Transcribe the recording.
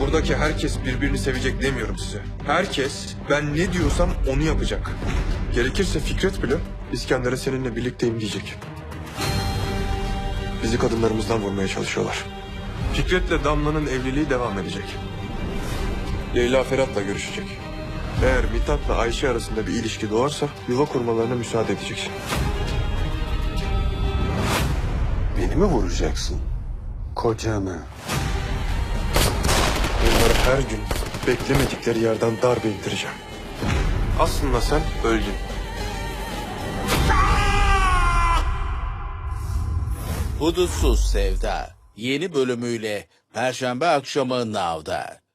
Buradaki herkes birbirini sevecek demiyorum size. Herkes ben ne diyorsam onu yapacak. Gerekirse Fikret bile İskender'e seninle birlikteyim diyecek. Bizi kadınlarımızdan vurmaya çalışıyorlar. Fikret'le Damla'nın evliliği devam edecek. Leyla Ferhat'la görüşecek. Eğer Mithat'la Ayşe arasında bir ilişki doğarsa yuva kurmalarına müsaade edeceksin. Beni mi vuracaksın? Kocanı. Onları her gün beklemedikleri yerden darbe indireceğim. Aslında sen öldün. Hudutsuz Sevda yeni bölümüyle Perşembe akşamı Nav'da.